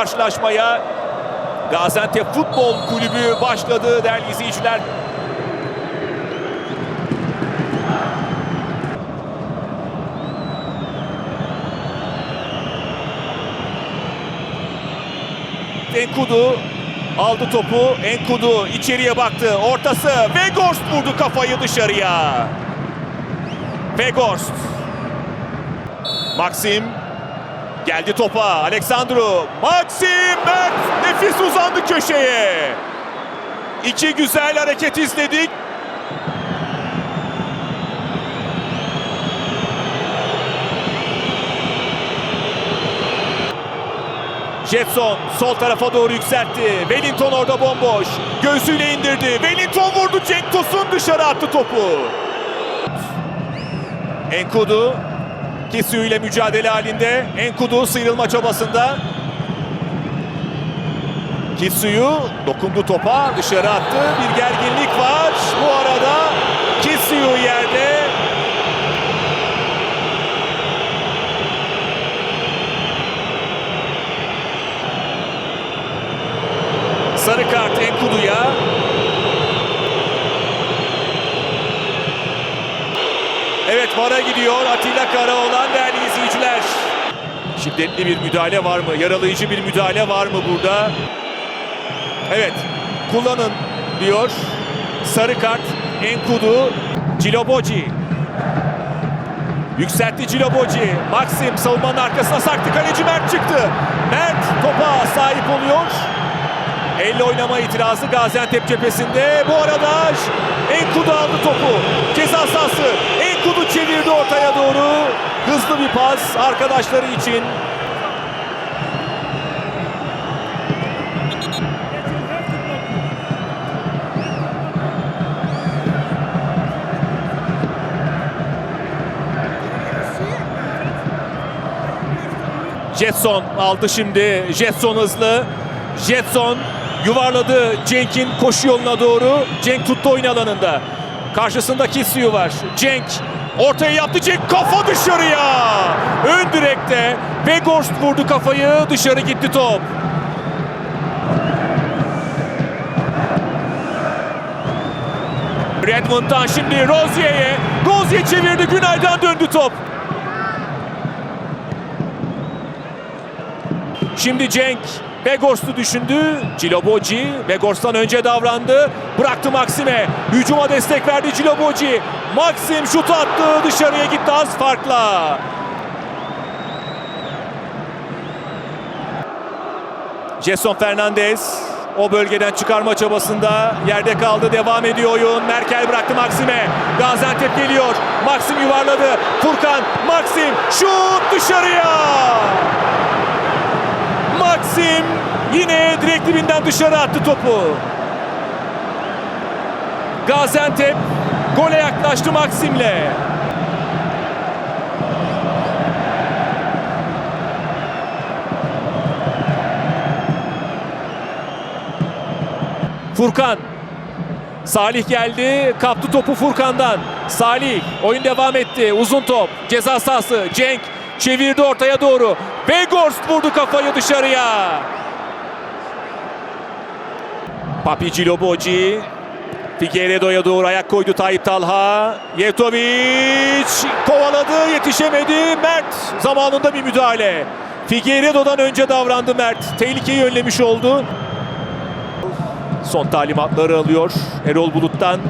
karşılaşmaya Gaziantep Futbol Kulübü başladı değerli izleyiciler. Enkudu aldı topu. Enkudu içeriye baktı. Ortası. Vegorst vurdu kafayı dışarıya. Vegorst. Maxim geldi topa. Aleksandru. Maxim Mert nefis uzandı köşeye. İki güzel hareket izledik. Jetson sol tarafa doğru yükseltti. Wellington orada bomboş. Göğsüyle indirdi. Wellington vurdu. Cenk Tosun dışarı attı topu. Enkudu Kisiu ile mücadele halinde. Enkudu sıyrılma çabasında. Kisiu dokundu topa. Dışarı attı. Bir gerginlik var. Bu arada Kisiu yerde. Sarı kart Enkudu'ya. Evet VAR'a gidiyor Atilla Karaoğlan değerli izleyiciler. Şiddetli bir müdahale var mı? Yaralayıcı bir müdahale var mı burada? Evet kullanın diyor. Sarı kart Enkudu. Ciloboci. Yükseltti Ciloboci. Maxim savunmanın arkasına sarktı. Kaleci Mert çıktı. Mert topa sahip oluyor. Elle oynama itirazı Gaziantep cephesinde. Bu arada Enkudu aldı topu. Ceza sahası. Enkudu çevirdi ortaya doğru. Hızlı bir pas arkadaşları için. Jetson aldı şimdi. Jetson hızlı. Jetson yuvarladı Cenk'in koşu yoluna doğru. Cenk tuttu oyun alanında. Karşısında Kisiu var. Cenk ortaya yaptı. Cenk kafa dışarıya. Ön direkte. Vegorst vurdu kafayı. Dışarı gitti top. Redmond'dan şimdi Rozier'e. Rozier çevirdi. Günay'dan döndü top. Şimdi Cenk Begorst'u düşündü. Ciloboci Begorst'tan önce davrandı. Bıraktı Maxim'e. Hücuma destek verdi Ciloboci. Maxim şut attı. Dışarıya gitti az farkla. Jason Fernandez o bölgeden çıkarma çabasında yerde kaldı. Devam ediyor oyun. Merkel bıraktı Maxim'e. Gaziantep geliyor. Maxim yuvarladı. Furkan, Maxim şut dışarıya. Maxim yine direkt dibinden dışarı attı topu. Gaziantep gole yaklaştı Maxim'le. Furkan. Salih geldi. Kaptı topu Furkan'dan. Salih oyun devam etti. Uzun top. Ceza sahası. Cenk çevirdi ortaya doğru. Begorst vurdu kafayı dışarıya. Papi Ciloboci. Figueiredo'ya doğru ayak koydu Tayyip Talha. Yetovic kovaladı yetişemedi. Mert zamanında bir müdahale. Figueiredo'dan önce davrandı Mert. Tehlikeyi önlemiş oldu. Son talimatları alıyor Erol Bulut'tan.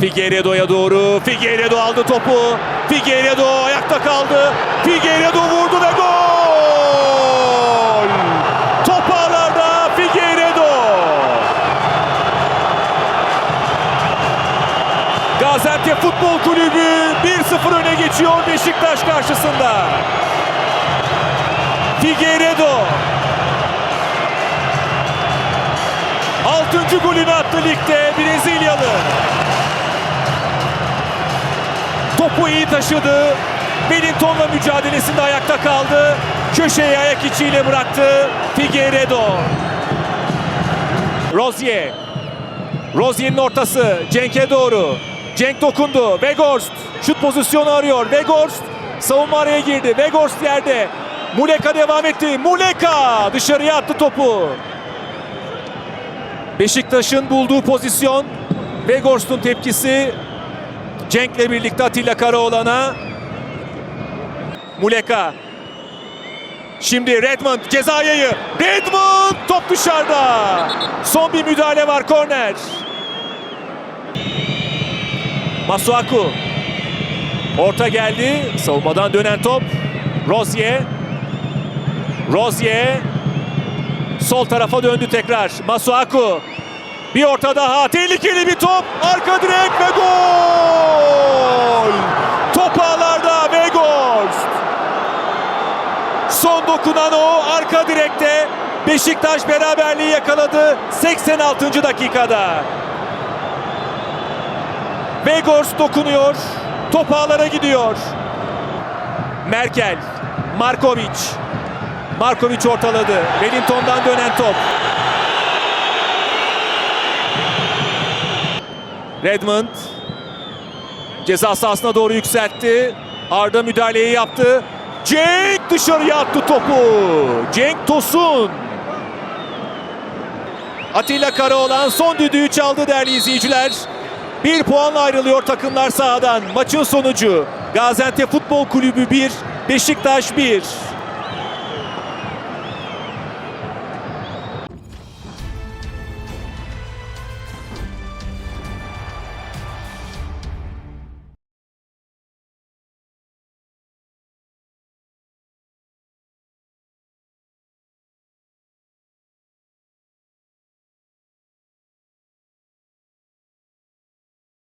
Figueiredo'ya doğru. Figueiredo aldı topu. Figueiredo ayakta kaldı. Figueiredo vurdu ve gol! Top ağlarda Figueiredo. Gaziantep Futbol Kulübü 1-0 öne geçiyor Beşiktaş karşısında. Figueiredo Altıncı golünü attı ligde Brezilyalı. Topu iyi taşıdı. Wellington'la mücadelesinde ayakta kaldı. Köşeye ayak içiyle bıraktı Figueiredo. Rozier. Rozier'in ortası Cenk'e doğru. Cenk dokundu. Vegorst şut pozisyonu arıyor. Vegorst savunma araya girdi. Vegorst yerde. Muleka devam etti. Muleka dışarıya attı topu. Beşiktaş'ın bulduğu pozisyon. Vegorst'un tepkisi. Cenk'le birlikte Atilla Karaoğlan'a. Muleka. Şimdi Redmond ceza yayı. Redmond top dışarıda. Son bir müdahale var korner. Masuaku. Orta geldi. Savunmadan dönen top. Rozier. Rozier. Sol tarafa döndü tekrar. Masuaku. Bir orta daha. Tehlikeli bir top. Arka direk ve gol. Top ağlarda ve gol. Son dokunan o arka direkte. Beşiktaş beraberliği yakaladı 86. dakikada. Vegors dokunuyor. Top ağlara gidiyor. Merkel, Markovic. Markovic ortaladı. Wellington'dan dönen top. Redmond ceza sahasına doğru yükseltti. Arda müdahaleyi yaptı. Cenk dışarıya attı topu. Cenk Tosun. Atilla Karaoğlan son düdüğü çaldı değerli izleyiciler. Bir puanla ayrılıyor takımlar sahadan. Maçın sonucu Gaziantep Futbol Kulübü 1, Beşiktaş 1.